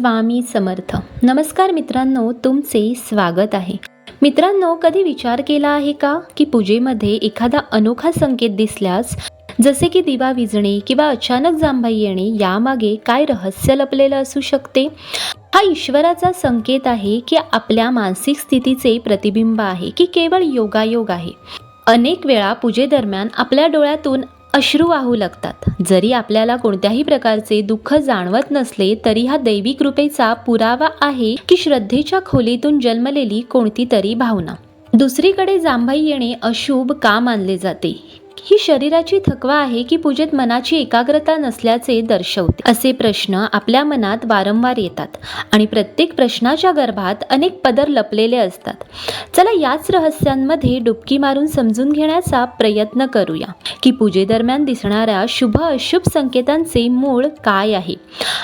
स्वामी समर्थ. नमस्कार मित्रांनो तुमचे स्वागत आहे. मित्रांनो कधी विचार केला आहे का की पूजेमध्ये एखादा अनोखा संकेत दिसल्यास जसे की दिवा विजणे किंवा अचानक जांभई येणे यामागे काय रहस्य लपलेलं असू शकते? हा ईश्वराचा संकेत आहे की आपल्या मानसिक स्थितीचे प्रतिबिंब आहे की केवळ योगायोग आहे. अनेक वेळा पूजेदरम्यान आपल्या डोळ्यातून अश्रू वाहू लागतात. जरी आपल्याला कोणत्याही प्रकारचे दुःख जाणवत नसले तरी हा दैवी कृपेचा पुरावा आहे की श्रद्धेच्या खोलीतून जन्मलेली कोणती तरी भावना. दुसरीकडे जांभई येणे अशुभ का मानले जाते? ही शरीराची थकवा आहे की पूजेत मनाची एकाग्रता नसल्याचे दर्शवते. असे प्रश्न आपल्या मनात वारंवार येतात आणि प्रत्येक प्रश्नाच्या गर्भात अनेक पदर लपलेले असतात. चला याच रहस्यांमध्ये डुबकी मारून समजून घेण्याचा प्रयत्न करूया. की पूजेदरम्यान दिसणाऱ्या शुभ अशुभ संकेतांचे मूळ काय आहे?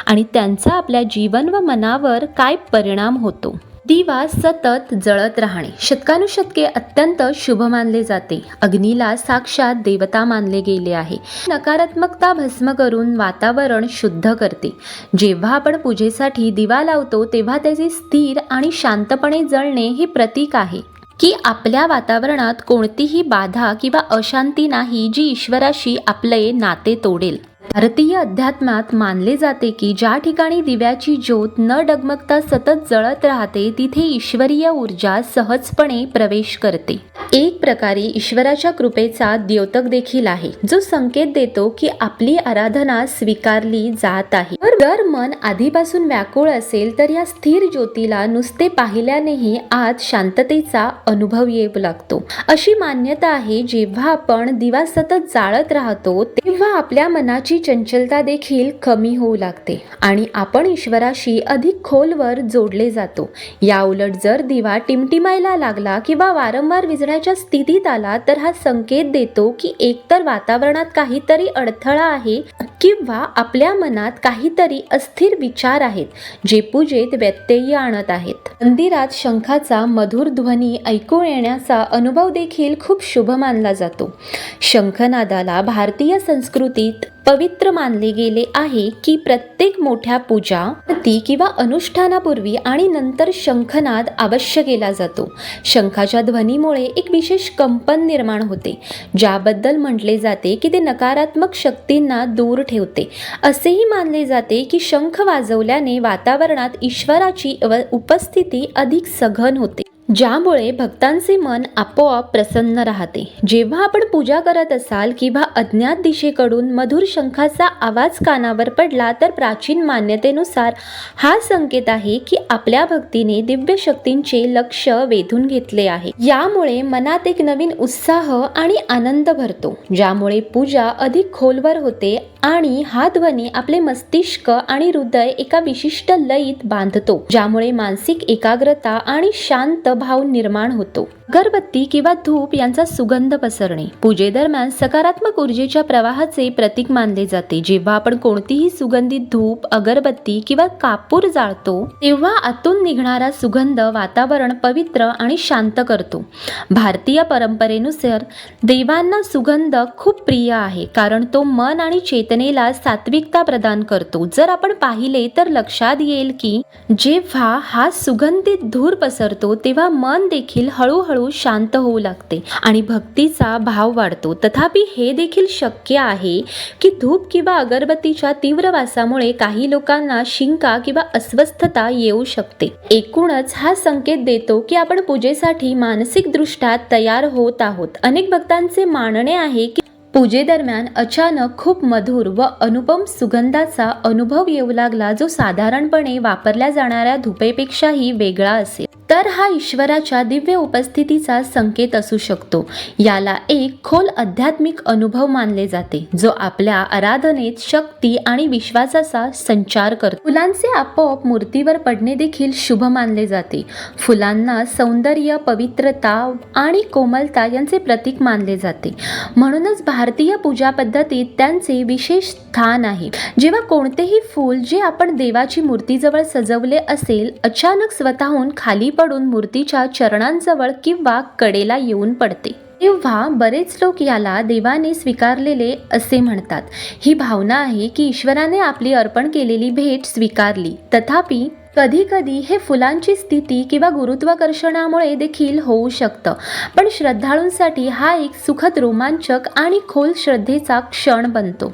आणि त्यांचा आपल्या जीवन व मनावर काय परिणाम होतो? दिवा सतत जळत राहणे. शतकानुशतके अत्यंत शुभ मानले जाते. अग्नीला साक्षात देवता मानले गेले आहे. नकारात्मकता भस्म करून वातावरण शुद्ध करते. जेव्हा आपण पूजेसाठी दिवा लावतो तेव्हा त्याचे स्थिर आणि शांतपणे जळणे हे प्रतीक आहे. की आपल्या वातावरणात कोणतीही बाधा किंवा अशांती नाही जी ईश्वराशी आपले नाते तोडेल. भारतीय अध्यात्मात मानले जाते की ज्या ठिकाणी दिव्याची ज्योत न डगमगता सतत जळत राहते तिथे ईश्वरीय ऊर्जा सहजपणे प्रवेश करते. एक प्रकारे ईश्वराच्या कृपेचा द्योतक देखील आहे जो संकेत देतो की आपली आराधना स्वीकारली जात आहे. तर जर मन आधीपासून व्याकुळ असेल तर या स्थिर ज्योतीला नुसते पाहिल्यानेही आत शांततेचा अनुभव येऊ लागतो. अशी मान्यता आहे जेव्हा आपण दिवा सतत जाळत राहतो तेव्हा आपल्या मनाची चंचलता देखील कमी होऊ लागते आणि आपण ईश्वराशी अधिक खोलवर जोडले जातो. या उलट जर दिवा टिमटिमायला लागला किंवा वारंवार विजण्याच्या स्थितीत आला तर हा संकेत देतो की एकतर वातावरणात काहीतरी अडथळा आहे किंवा आपल्या मनात काहीतरी अस्थिर विचार आहेत जे पूजेत व्यत्यय आणत आहेत. मंदिरात शंखाचा मधुर ध्वनी ऐकू येण्याचा अनुभव देखील खूप शुभ मानला जातो. शंखनादाला भारतीय संस्कृतीत पवित्र मानले गेले आहे की प्रत्येक मोठ्या पूजा किंवा अनुष्ठानापूर्वी आणि नंतर शंखनाद अवश्य केला जातो. शंखाच्या ध्वनीमुळे एक विशेष कंपन निर्माण होते ज्याबद्दल म्हटले जाते की ते नकारात्मक शक्तींना दूर ठेवते. असेही मानले जाते की शंख वाजवल्याने वातावरणात ईश्वराची व- उपस्थिती अधिक सघन होते. ज्यामुळे भक्तांचे मन आपोआप प्रसन्न राहते. जेव्हा आपण पूजा करत असाल किंवा अज्ञात दिशेकडून मधुर शंखाचा आवाज कानावर पडला तर प्राचीन मान्यतेनुसार हा संकेत आहे की आपल्या भक्तीने दिव्य शक्तींचे लक्ष वेधून घेतले आहे. यामुळे मनात एक नवीन उत्साह आणि आनंद भरतो. ज्यामुळे पूजा अधिक खोलवर होते आणि हा ध्वनी आपले मस्तिष्क आणि हृदय एका विशिष्ट लयीत बांधतो ज्यामुळे मानसिक एकाग्रता आणि शांत भाव निर्माण होतो. अगरबत्ती किंवा धूप यांचा सुगंध पसरणे. पूजेदरम्यान सकारात्मक ऊर्जेच्या प्रवाहाचे प्रतीक मानले जाते. जेव्हा आपण कोणतीही सुगंधित धूप अगरबत्ती किंवा कापूर जाळतो तेव्हा आतून निघणारा सुगंध वातावरण पवित्र आणि शांत करतो. भारतीय परंपरेनुसार देवांना सुगंध खूप प्रिय आहे कारण तो मन आणि चेतनेला सात्विकता प्रदान करतो. जर आपण पाहिले तर लक्षात येईल की जेव्हा हा सुगंधित धूर पसरतो तेव्हा मन देखील हळूहळू शांत होऊ लागते आणि भक्तीचा भाव वाढतो. तथापि हे देखील शक्य आहे की धूप किंवा अगरबत्तीच्या तीव्र वासामुळे काही लोकांना शिंका किंवा अस्वस्थता येऊ शकते. एकूणच हा संकेत देतो की आपण पूजेसाठी मानसिकदृष्ट्या तयार होत आहोत. अनेक भक्तांचे मानणे आहे की पूजेदरम्यान अचानक खूप मधुर व अनुपम सुगंधाचा अनुभव येऊ लागला जो साधारणपणे वापरल्या जाणाऱ्या धुपेपेक्षाही वेगळा असेल. तर हा ईश्वराच्या दिव्य उपस्थितीचा संकेत असू शकतो. याला एक खोल आध्यात्मिक अनुभव मानले जाते जो आपल्या आराधनेत शक्ती आणि विश्वासाचा संचार करतो. फुलांचे आपोआप मूर्तीवर पडणे देखील शुभ मानले जाते. फुलांना सौंदर्य पवित्रता आणि कोमलता यांचे प्रतीक मानले जाते. म्हणूनच भारतीय पूजा पद्धतीत त्यांचे विशेष स्थान आहे. जेव्हा कोणतेही फूल जे आपण देवाची मूर्तीजवळ सजवले असेल अचानक स्वतःहून खाली पड पडून मूर्तीच्या चरणांजवळ किंवा कडेला येऊन पडते. तेव्हा बरेच लोक याला देवाने स्वीकारलेले असे म्हणतात. ही भावना आहे की ईश्वराने आपली अर्पण केलेली भेट स्वीकारली. तथापि कधी कधी हे फुलांची स्थिती किंवा गुरुत्वाकर्षणामुळे देखील होऊ शकतं. पण श्रद्धाळूंसाठी हा एक सुखद रोमांचक आणि खोल श्रद्धेचा क्षण बनतो.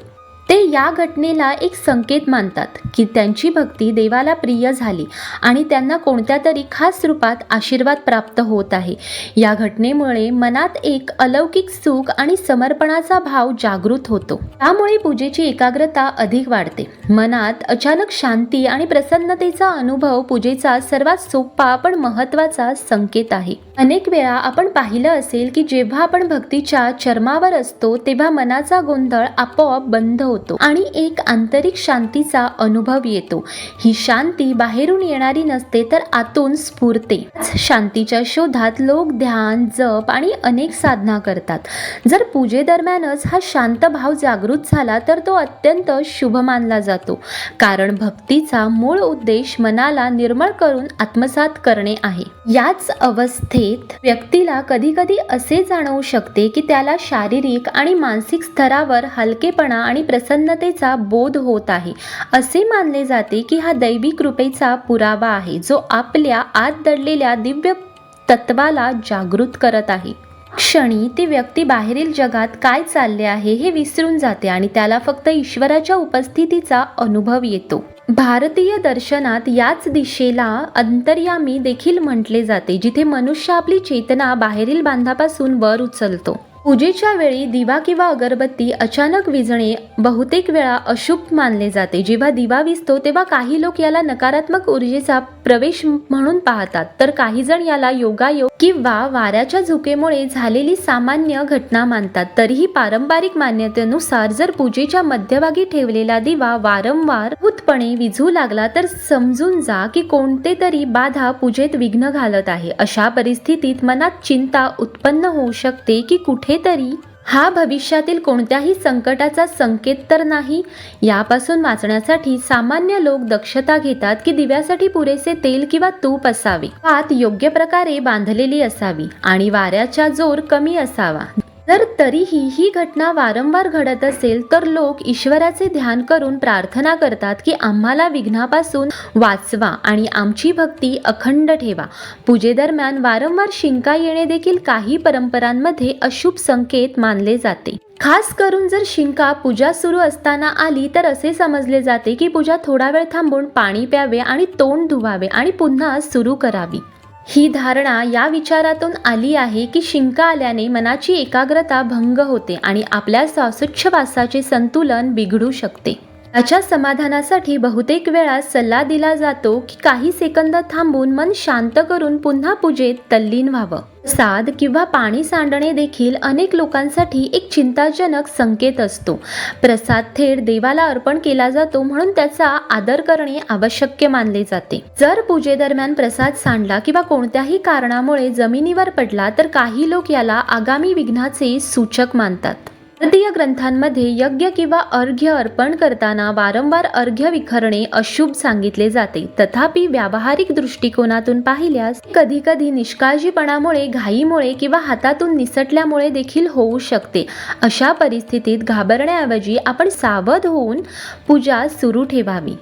ते या घटनेला एक संकेत मानतात की त्यांची भक्ती देवाला प्रिय झाली आणि त्यांना कोणत्या तरी खास रूपात आशीर्वाद प्राप्त होत आहे. या घटनेमुळे मनात एक अलौकिक सुख आणि समर्पणाचा भाव जागृत होतो. त्यामुळे पूजेची एकाग्रता अधिक वाढते. मनात अचानक शांती आणि प्रसन्नतेचा अनुभव पूजेचा सर्वात सोपा पण महत्त्वाचा संकेत आहे. अनेक वेळा आपण पाहिलं असेल की जेव्हा आपण भक्तीच्या चर्मावर असतो तेव्हा मनाचा गोंधळ आपोआप बंद होतो आणि एक आंतरिक शांतीचा अनुभव येतो. ही शांती बाहेरून येणारी नसते तर आतून स्फुरते. शांतीच्या शोधात लोक ध्यान जप आणि अनेक साधना करतात. जर पूजेदरम्यानच हा शांत भाव जागृत झाला तर तो अत्यंत शुभ मानला जातो. कारण भक्तीचा मूळ उद्देश मनाला निर्मळ करून आत्मसात करणे आहे. याच अवस्थेत व्यक्तीला कधी कधी असे जाणवू शकते की त्याला शारीरिक आणि मानसिक स्तरावर हलकेपणा आणि प्रसन्नतेचा बोध होत आहे. असे मानले जाते की हा दैवी कृपेचा पुरावा आहे जो आपल्या आत दडलेल्या दिव्य तत्वाला जागृत करत आहे. क्षणी ती व्यक्ती बाहेरील जगात काय चालले आहे हे विसरून जाते आणि त्याला फक्त ईश्वराच्या उपस्थितीचा अनुभव येतो. भारतीय दर्शनात याच दिशेला अंतर्यामी देखील म्हटले जाते जिथे मनुष्य आपली चेतना बाहेरील बांधापासून वर उचलतो. पूजेच्या वेळी दिवा किंवा अगरबत्ती अचानक विझणे बहुतेक वेळा अशुभ मानले जाते. जेव्हा दिवा विजतो तेव्हा काही लोक याला नकारात्मक ऊर्जेचा प्रवेश म्हणून पाहतात. तर काही जण याला योगायोग किंवा वाऱ्याच्या झुकेमुळे झालेली सामान्य घटना मानतात. तरीही पारंपरिक मान्यतेनुसार जर पूजेच्या मध्यभागी ठेवलेला दिवा वारंवार भूतपणे विझू लागला तर समजून जा की कोणते तरी बाधा पूजेत विघ्न घालत आहे. अशा परिस्थितीत मनात चिंता उत्पन्न होऊ शकते की कुठे तरी हा भविष्यातील कोणत्याही संकटाचा संकेत तर नाही. यापासून वाचण्यासाठी सामान्य लोक दक्षता घेतात की दिव्यासाठी पुरेसे तेल किंवा तूप असावे. पात योग्य प्रकारे बांधलेली असावी आणि वाऱ्याचा जोर कमी असावा. जर तरीही ही घटना वारंवार घडत असेल तर लोक ईश्वराचे ध्यान करून प्रार्थना करतात की आम्हाला विघ्नापासून वाचवा आणि आमची भक्ती अखंड ठेवा. पूजेदरम्यान वारंवार शिंका येणे देखील काही परंपरांमध्ये अशुभ संकेत मानले जाते. खास करून जर शिंका पूजा सुरू असताना आली तर असे समजले जाते की पूजा थोडा वेळ थांबून पाणी प्यावे आणि तोंड धुवावे आणि पुन्हा सुरू करावी. ही धारणा या विचारातून आली आहे की शिंका आल्याने मनाची एकाग्रता भंग होते आणि आपल्या श्वासोच्छवासाचे संतुलन बिघडू शकते. याच्या समाधानासाठी बहुतेक वेळा सल्ला दिला जातो की काही सेकंद थांबून मन शांत करून पुन्हा पूजेत तल्लीन व्हावं. साद किंवा पाणी सांडणे देखील अनेक लोकांसाठी एक चिंताजनक संकेत असतो. प्रसाद थेट देवाला अर्पण केला जातो म्हणून त्याचा आदर करणे आवश्यक मानले जाते. जर पूजेदरम्यान प्रसाद सांडला किंवा कोणत्याही कारणामुळे जमिनीवर पडला तर काही लोक याला आगामी विघ्नाचे सूचक मानतात. भारतीय ग्रंथांमध्ये यज्ञ किंवा अर्घ्य अर्पण करताना वारंवार अर्घ्य विखरणे अशुभ सांगितले जाते. तथापि व्यावहारिक दृष्टिकोनातून पाहिल्यास कधी कधी निष्काळजीपणामुळे घाईमुळे किंवा हातातून निसटल्यामुळे देखील होऊ शकते. अशा परिस्थितीत घाबरण्याऐवजी आपण सावध होऊन पूजा सुरू ठेवावी.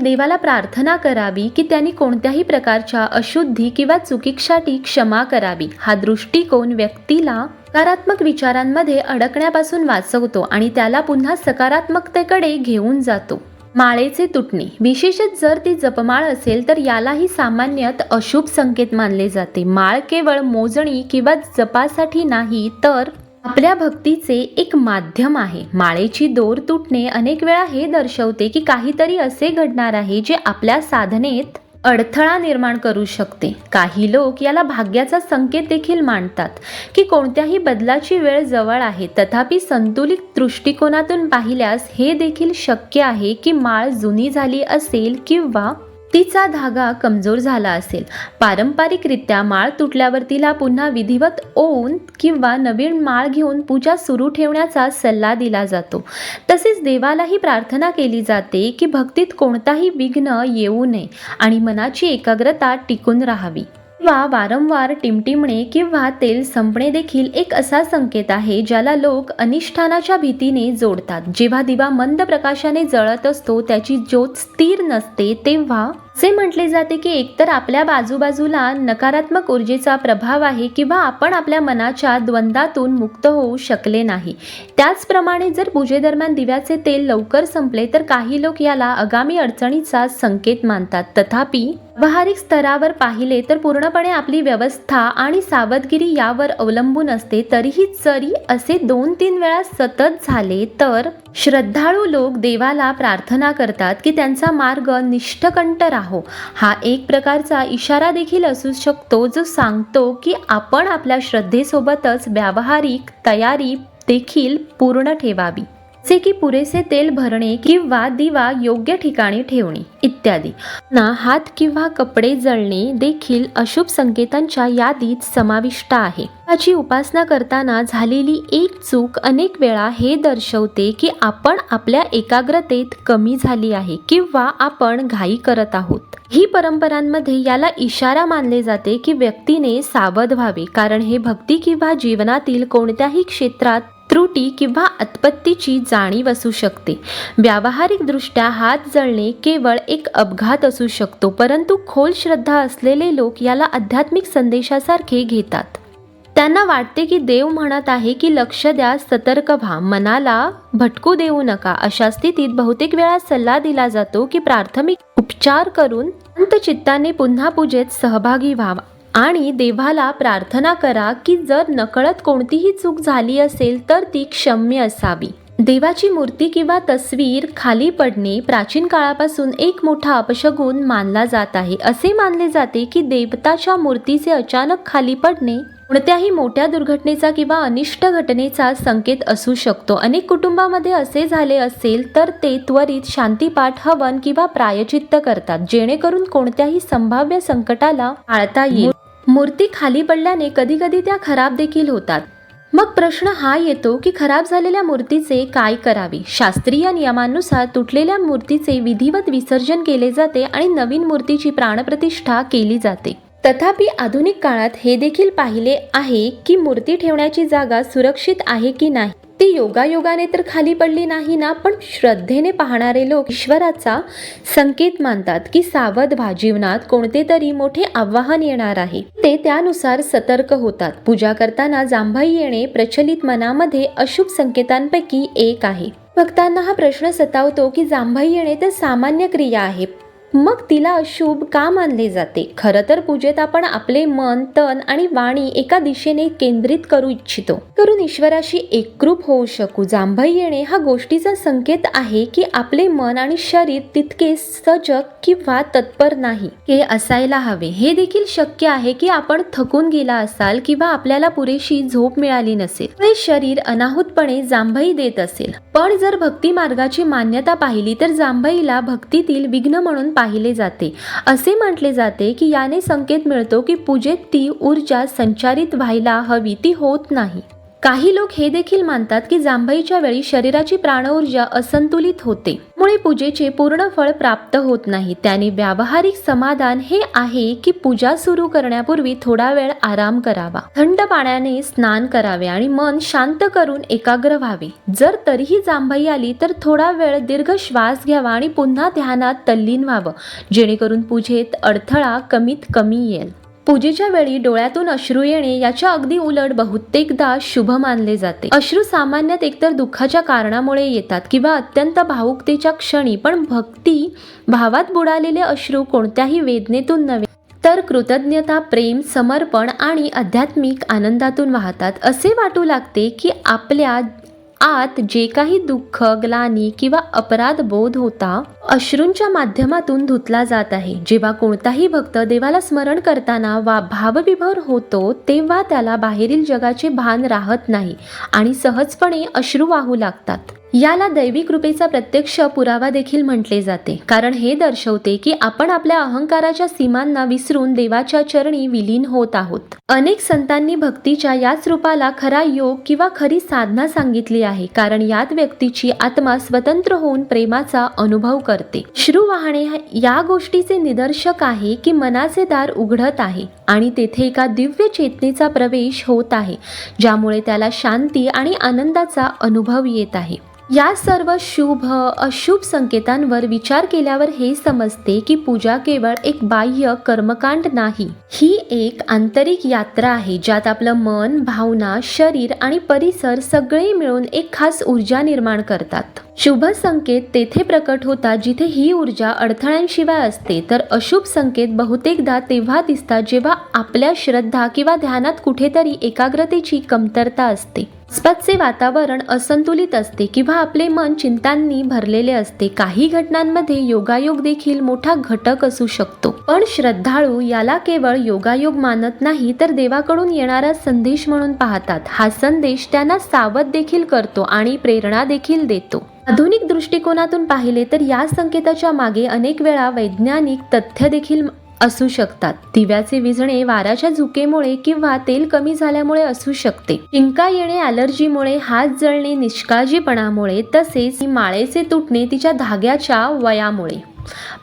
देवाला प्रार्थना करावी की त्यांनी कोणत्याही प्रकारच्या अशुद्धी किंवा चुकीसाठी क्षमा करावी. हा दृष्टिकोन व्यक्तीला सकारात्मक विचारांमध्ये अडकण्यापासून वाचवतो आणि त्याला पुन्हा सकारात्मकतेकडे घेऊन जातो. माळेचे तुटणे. विशेषत जर ती जपमाळ असेल तर यालाही सामान्यतः अशुभ संकेत मानले जाते. माळ केवळ मोजणी किंवा जपासाठी नाही तर आपल्या भक्तीचे एक माध्यम आहे. माळेची दोर तुटणे अनेक वेळा हे दर्शवते की काहीतरी असे घडणार आहे जे आपल्या साधनेत अडथळा निर्माण करू शकते. काही लोक याला भाग्याचा संकेत देखील मानतात की कोणत्याही बदलाची वेळ जवळ आहे. तथापि संतुलित दृष्टिकोनातून पाहिल्यास हे देखील शक्य आहे की माळ जुनी झाली असेल किंवा तिचा धागा कमजोर झाला असेल. पारंपरिकरित्या माळ तुटल्यावर तिला पुन्हा विधिवत ओवून किंवा नवीन माळ घेऊन पूजा सुरू ठेवण्याचा सल्ला दिला जातो. तसेच देवालाही प्रार्थना केली जाते की भक्तीत कोणताही विघ्न येऊ नये आणि मनाची एकाग्रता टिकून राहावी. वा वारंवार टिमटिमणे किंवा तेल संपणे देखील एक असा संकेत आहे ज्याला लोक अनिष्ठानाच्या भीतीने जोडतात. जेव्हा दिवा मंद प्रकाशाने जळत असतो त्याची ज्योत स्थिर नसते तेव्हा असे म्हटले जाते की एकतर आपल्या बाजूबाजूला नकारात्मक ऊर्जेचा प्रभाव आहे किंवा आपण आपल्या मनाच्या द्वंद्वातून मुक्त होऊ शकले नाही. त्याचप्रमाणे जर पूजेदरम्यान दिव्याचे तेल लवकर संपले तर काही लोक याला आगामी अडचणीचा संकेत मानतात. तथापि व्यावहारिक स्तरावर पाहिले तर पूर्णपणे आपली व्यवस्था आणि सावधगिरी यावर अवलंबून असते. तरीही जरी असे दोन तीन वेळा सतत झाले तर श्रद्धाळू लोक देवाला प्रार्थना करतात की त्यांचा मार्ग निष्ठकंठ राहा. हा एक प्रकारचा इशारा देखील असू शकतो जो सांगतो की आपण आपल्या श्रद्धेसोबतच व्यावहारिक तयारी देखील पूर्ण ठेवावी. जसे की पुरेसे तेल भरणे किंवा दिवा योग्य ठिकाणी ठेवणे इत्यादी. ना हात किंवा कपडे जळणे देखील अशुभ संकेतांच्या यादीत समाविष्ट आहे. देवाची उपासना करताना झालेली एक चूक अनेक वेळा हे दर्शवते की आपण आपल्या एकाग्रतेत कमी झाली आहे किंवा आपण घाई करत आहोत. ही परंपरांमध्ये याला इशारा मानले जाते की व्यक्तीने सावध व्हावे कारण हे भक्ती किंवा जीवनातील कोणत्याही क्षेत्रात त्रुटी किंवा अत्पत्तीची जाणीव असू शकते. व्यावहारिकदृष्ट्या हात जळणे केवळ एक अपघात असू शकतो परंतु खोल श्रद्धा असलेले लोक याला आध्यात्मिक संदेशासारखे घेतात. त्यांना वाटते की देव म्हणत आहे की लक्ष द्या सतर्क व्हा मनाला भटकू देऊ नका. अशा स्थितीत बहुतेक वेळा सल्ला दिला जातो की प्राथमिक उपचार करून अंतचित्ताने पुन्हा पूजेत सहभागी व्हावा. आणि देवाला प्रार्थना करा की जर नकळत कोणतीही चूक झाली असेल तर ती क्षम्य असावी. देवाची मूर्ती किंवा तस्वीर खाली पडणे प्राचीन काळापासून एक मोठा अपशगुन मानला जात आहे. असे मानले जाते की देवताच्या मूर्तीचे अचानक खाली पडणे कोणत्याही मोठ्या दुर्घटनेचा किंवा अनिष्ट घटनेचा संकेत असू शकतो. अनेक कुटुंबामध्ये असे झाले असेल तर ते त्वरित शांतीपाठ हवन किंवा प्रायचित्त करतात जेणेकरून कोणत्याही संभाव्य संकटाला टाळता येईल. मूर्ती खाली पडल्याने कधी कधी त्या खराब देखील होतात. मग प्रश्न हा येतो की खराब झालेल्या मूर्तीचे काय करावे? शास्त्रीय नियमानुसार तुटलेल्या मूर्तीचे विधिवत विसर्जन केले जाते आणि नवीन मूर्तीची प्राणप्रतिष्ठा केली जाते. तथापि आधुनिक काळात हे देखील पाहिले आहे की मूर्ती ठेवण्याची जागा सुरक्षित आहे की नाही? ती योगायोगाने तर खाली पडली नाही ना पण श्रद्धेने पाहणारे लोक ईश्वराचा संकेत मानतात की सावध व्हा जीवनात कोणते तरी मोठे आव्हान येणार आहे. ते त्यानुसार सतर्क होतात. पूजा करताना जांभाई येणे प्रचलित मनामध्ये अशुभ संकेतांपैकी एक आहे. भक्तांना हा प्रश्न सतावतो की जांभाई येणे तर सामान्य क्रिया आहे मग तिला अशुभ का मानले जाते. खरं तर पूजेत आपण आपले मन तन आणि वाणी एका दिशेने केंद्रित करू इच्छितो. करून ईश्वराशी एकरूप होऊ शकू. जांभई येणे हा गोष्टीचा संकेत आहे की आपले मन आणि शरीर तितके सजग किंवा तत्पर नाही. हे असायला हवे. हे देखील शक्य आहे की आपण थकून गेला असाल किंवा आपल्याला पुरेशी झोप मिळाली नसेल. हे शरीर अनाहूतपणे जांभई देत असेल. पण जर भक्ती मार्गाची मान्यता पाहिली तर जांभईला भक्तीतील विघ्न म्हणून पाहिले जाते. असे म्हटले जाते की याने संकेत मिळतो की पूजेत ती ऊर्जा संचारित व्हायला हवी ती होत नाही. काही लोक हे देखील मानतात की जांभईच्या वेळी शरीराची प्राणऊर्जा असंतुलित होते. मुळे पूजेचे पूर्ण फळ प्राप्त होत नाही. त्याने व्यावहारिक समाधान हे आहे की पूजा सुरू करण्यापूर्वी थोडा वेळ आराम करावा. थंड पाण्याने स्नान करावे आणि मन शांत करून एकाग्र व्हावे. जर तरीही जांभई आली तर थोडा वेळ दीर्घ श्वास घ्यावा आणि पुन्हा ध्यानात तल्लीन व्हावं. जेणेकरून पूजेत अडथळा कमीत कमी येईल. पूजेच्या वेळी डोळ्यातून अश्रू येणे याच्या अगदी उलट बहुतेकदा शुभ मानले जाते. अश्रू सामान्यतः एकतर दुःखाच्या कारणामुळे येतात किंवा अत्यंत भावुकतेच्या क्षणी पण भक्ती भावात बुडालेले अश्रू कोणत्याही वेदनेतून नव्हे. तर कृतज्ञता प्रेम समर्पण आणि आध्यात्मिक आनंदातून वाहतात. असे वाटू लागते की आपल्या आत जे काही दुःख ग्लानी किंवा अपराध बोध होता अश्रूंच्या माध्यमातून धुतला जात आहे. जेव्हा कोणताही भक्त देवाला स्मरण करताना वा भावविभोर होतो तेव्हा त्याला बाहेरील जगाचे भान राहत नाही आणि सहजपणे अश्रू वाहू लागतात. याला दैवी कृपेचा प्रत्यक्ष पुरावा देखील म्हटले जाते. कारण हे दर्शवते की आपण आपल्या अहंकाराच्या सीमांना विसरून देवाच्या चरणी विलीन होत आहोत. अनेक संतांनी भक्तीच्या याच रूपाला खरा योग किंवा खरी साधना सांगितली आहे. कारण यात व्यक्तीची आत्मा स्वतंत्र होऊन प्रेमाचा अनुभव करते. श्रुवाहणे श्रू वाहणे या गोष्टीचे निदर्शक आहे की मनाचे दार उघडत आहे आणि तेथे एका दिव्य चेतनेचा प्रवेश होत आहे ज्यामुळे त्याला शांती आणि आनंदाचा अनुभव येत आहे. या सर्व शुभ अशुभ संकेतांवर विचार केल्यावर हे समजते की पूजा केवळ एक बाह्य कर्मकांड नाही. ही एक आंतरिक यात्रा आहे ज्यात आपलं मन भावना शरीर आणि परिसर सगळे मिळून एक खास ऊर्जा निर्माण करतात. शुभ संकेत तेथे प्रकट होतात जिथे ही ऊर्जा अडथळ्यांशिवाय असते. तर अशुभ संकेत बहुतेकदा तेव्हा दिसतात जेव्हा आपल्या श्रद्धा किंवा ध्यानात कुठेतरी एकाग्रतेची कमतरता असते. आसपासचे वातावरण असंतुलित असते किंवा आपले मन चिंतांनी भरलेले असते काही घटनांमध्ये योगायोग देखील मोठा घटक असू शकतो. पण श्रद्धाळू याला केवळ योगायोग मानत नाही तर देवाकडून येणारा संदेश म्हणून पाहतात. हा संदेश त्यांना सावध देखील करतो आणि प्रेरणा देखील देतो. आधुनिक दृष्टिकोनातून पाहिले तर या संकेताच्या मागे अनेक वेळा वैज्ञानिक तथ्य देखील असू शकतात. दिव्याचे विझणे वाऱ्याच्या झुकेमुळे किंवा तेल कमी झाल्यामुळे असू शकते. शिंका येणे ॲलर्जीमुळे हात जळणे निष्काळजीपणामुळे तसेच माळेचे तुटणे तिच्या धाग्याच्या वयामुळे.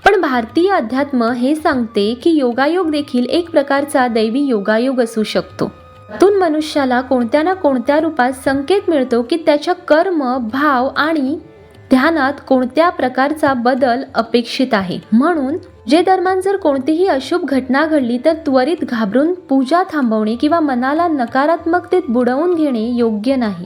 पण भारतीय अध्यात्म हे सांगते की योगायोग देखील एक प्रकारचा दैवी योगायोग असू शकतो. त्यातून मनुष्याला कोणत्या ना कोणत्या रूपात संकेत मिळतो की त्याच्या कर्म भाव आणि ध्यानात कोणत्या प्रकारचा बदल अपेक्षित आहे? म्हणून जे दरम्यान जर कोणतीही अशुभ घटना घडली तर त्वरित घाबरून पूजा थांबवणे किंवा मनाला नकारात्मकतेत बुडवून घेणे योग्य नाही.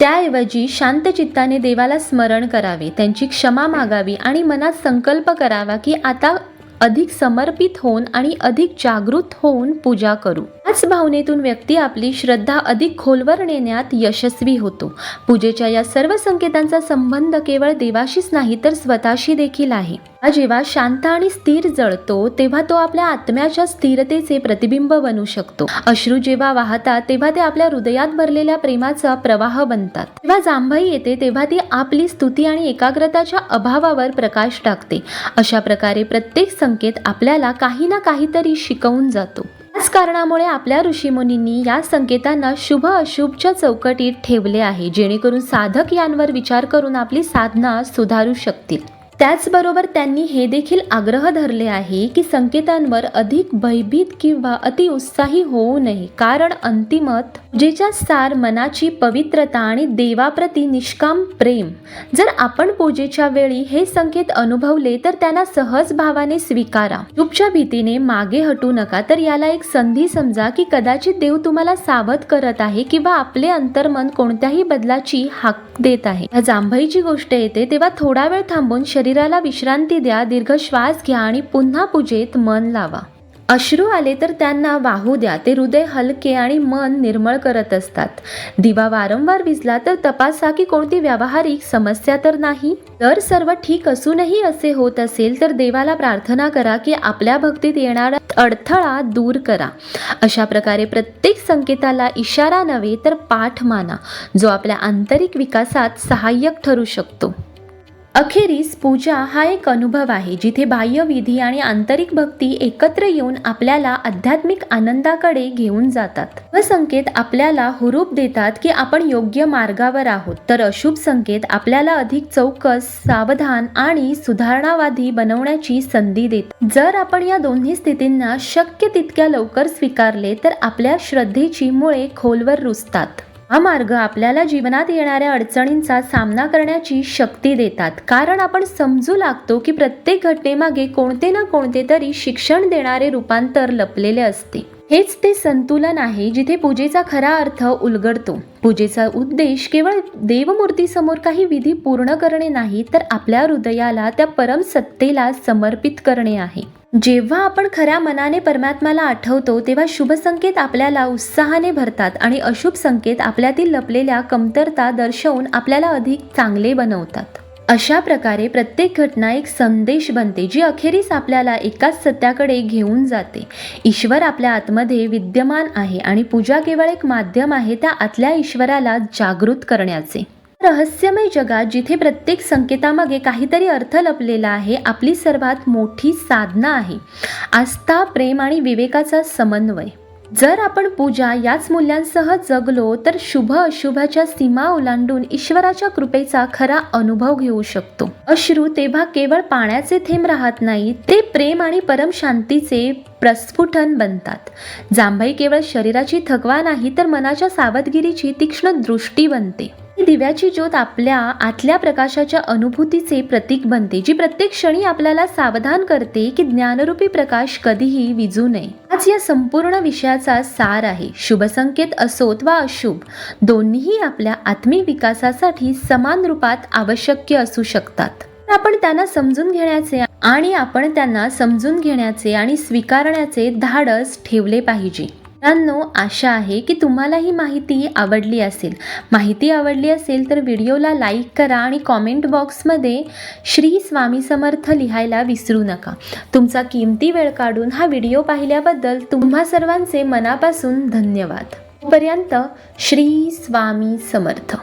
त्याऐवजी शांत चित्ताने देवाला स्मरण करावे त्यांची क्षमा मागावी आणि मनात संकल्प करावा की आता अधिक समर्पित होऊन आणि अधिक जागृत होऊन पूजा करू. याच भावनेतून व्यक्ती आपली श्रद्धा अधिक खोलवर नेण्यात यशस्वी होतो. पूजेच्या या सर्व संकेतांचा संबंध केवळ देवाशीच नाही तर स्वतःशी देखील आहे. हा जेव्हा शांत आणि स्थिर जळतो तेव्हा तो आपल्या आत्म्याच्या स्थिरतेचे प्रतिबिंब बनू शकतो. अश्रू जेव्हा वाहतात तेव्हा ते आपल्या हृदयात भरलेल्या प्रेमाचा प्रवाह बनतात. जेव्हा जांभई येते तेव्हा ती आपली स्तुती आणि एकाग्रताच्या अभावावर प्रकाश टाकते. अशा प्रकारे प्रत्येक संकेत आपल्याला काही ना काहीतरी शिकवून जातो. याच कारणामुळे आपल्या ऋषीमुनींनी या संकेतांना शुभ अशुभच्या चौकटीत ठेवले आहे जेणेकरून साधक यांवर विचार करून आपली साधना सुधारू शकतील. त्याचबरोबर त्यांनी हे देखील आग्रह धरले आहे की संकेतांवर अधिक भयभीत किंवा अतिउत्साही होऊ नये. कारण अंतिमत पूजेच्या सार मनाची पवित्रता आणि देवाप्रती निष्काम प्रेम. जर आपण पूजेच्या वेळी हे संकेत अनुभवले तर त्यांना सहज भावाने स्वीकारा. चुपच्या भीतीने मागे हटू नका. तर याला एक संधी समजा की कदाचित देव तुम्हाला सावध करत आहे किंवा आपले अंतर्मन कोणत्याही बदलाची हाक देत आहे. या जांभईची गोष्ट येते तेव्हा थोडा वेळ थांबून शरीराला विश्रांती द्या दीर्घ श्वास घ्या आणि पुन्हा पूजेत मन लावा. अश्रू आले तर त्यांना वाहू द्या. ते हृदय हलके आणि मन निर्मळ करत असतात. दिवा वारंवार विजला तर तपासा की कोणती व्यावहारिक समस्या तर नाही? जर सर्व ठीक असूनही असे होत असेल तर देवाला प्रार्थना करा की आपल्या भक्तीत येणारा अडथळा दूर करा. अशा प्रकारे प्रत्येक संकेताला इशारा नव्हे तर पाठ माना जो आपल्या आंतरिक विकासात सहाय्यक ठरू शकतो. अखेरीस पूजा हा एक अनुभव आहे जिथे बाह्य विधी आणि आंतरिक भक्ती एकत्र येऊन आपल्याला आध्यात्मिक आनंदाकडे घेऊन जातात. व संकेत आपल्याला हुरूप देतात की आपण योग्य मार्गावर आहोत. तर अशुभ संकेत आपल्याला अधिक चौकस सावधान आणि सुधारणावादी बनवण्याची संधी देत. जर आपण या दोन्ही स्थितींना शक्य तितक्या लवकर स्वीकारले तर आपल्या श्रद्धेची मुळे खोलवर रुजतात. हा मार्ग आपल्याला जीवनात येणाऱ्या अडचणींचा सामना करण्याची शक्ती देतात. कारण आपण समजू लागतो की प्रत्येक घटनेमागे कोणते ना कोणते तरी शिक्षण देणारे रूपांतर लपलेले असते. हेच ते संतुलन आहे जिथे पूजेचा खरा अर्थ उलगडतो. पूजेचा उद्देश केवळ देवमूर्तीसमोर काही विधी पूर्ण करणे नाही तर आपल्या हृदयाला त्या परम सत्तेला समर्पित करणे आहे. जेव्हा आपण खऱ्या मनाने परमात्माला आठवतो तेव्हा शुभ संकेत आपल्याला उत्साहाने भरतात आणि अशुभ संकेत आपल्यातील लपलेल्या कमतरता दर्शवून आपल्याला अधिक चांगले बनवतात. अशा प्रकारे प्रत्येक घटना एक संदेश बनते जी अखेरीस आपल्याला एकाच सत्याकडे घेऊन जाते. ईश्वर आपल्या आतमध्ये विद्यमान आहे आणि पूजा केवळ एक माध्यम आहे त्या आतल्या ईश्वराला जागृत करण्याचे. रहस्यमय जगात जिथे प्रत्येक संकेतामागे काहीतरी अर्थ लपलेला आहे आपली सर्वात मोठी साधना आहे. आस्था प्रेम आणि विवेकाचा समन्वय. जर आपण पूजा याच मूल्यांसह जगलो तर शुभ अशुभाच्या सीमा ओलांडून ईश्वराच्या कृपेचा खरा अनुभव घेऊ शकतो. अश्रू तेव्हा केवळ पाण्याचे थेंब राहत नाही ते प्रेम आणि परम शांतीचे प्रस्फुटन बनतात. जांभई केवळ शरीराची थकवा नाही तर मनाच्या सावधगिरीची तीक्ष्ण दृष्टी बनते. दिव्याची ज्योत आपल्या आतल्या प्रकाशाच्या अनुभूतीचे प्रतीक बनते जी प्रत्येक क्षणी आपल्याला सावधान करते की ज्ञानरूपी प्रकाश कधीही विजू नये. आज या संपूर्ण विषयाचा सार आहे. शुभ संकेत असोत वा अशुभ दोन्हीही आपल्या आत्मिक विकासासाठी समान रूपात आवश्यक असू शकतात. आपण त्यांना समजून घेण्याचे आणि आपण त्यांना समजून घेण्याचे आणि स्वीकारण्याचे धाडस ठेवले पाहिजे. मित्रांनो आशा आहे की तुम्हाला ही माहिती आवडली असेल. माहिती आवडली असेल तर व्हिडिओला लाईक करा आणि कॉमेंट बॉक्समध्ये श्री स्वामी समर्थ लिहायला विसरू नका. तुमचा किमती वेळ काढून हा व्हिडिओ पाहिल्याबद्दल तुम्हा सर्वांचे मनापासून धन्यवाद. पर्यंत श्री स्वामी समर्थ.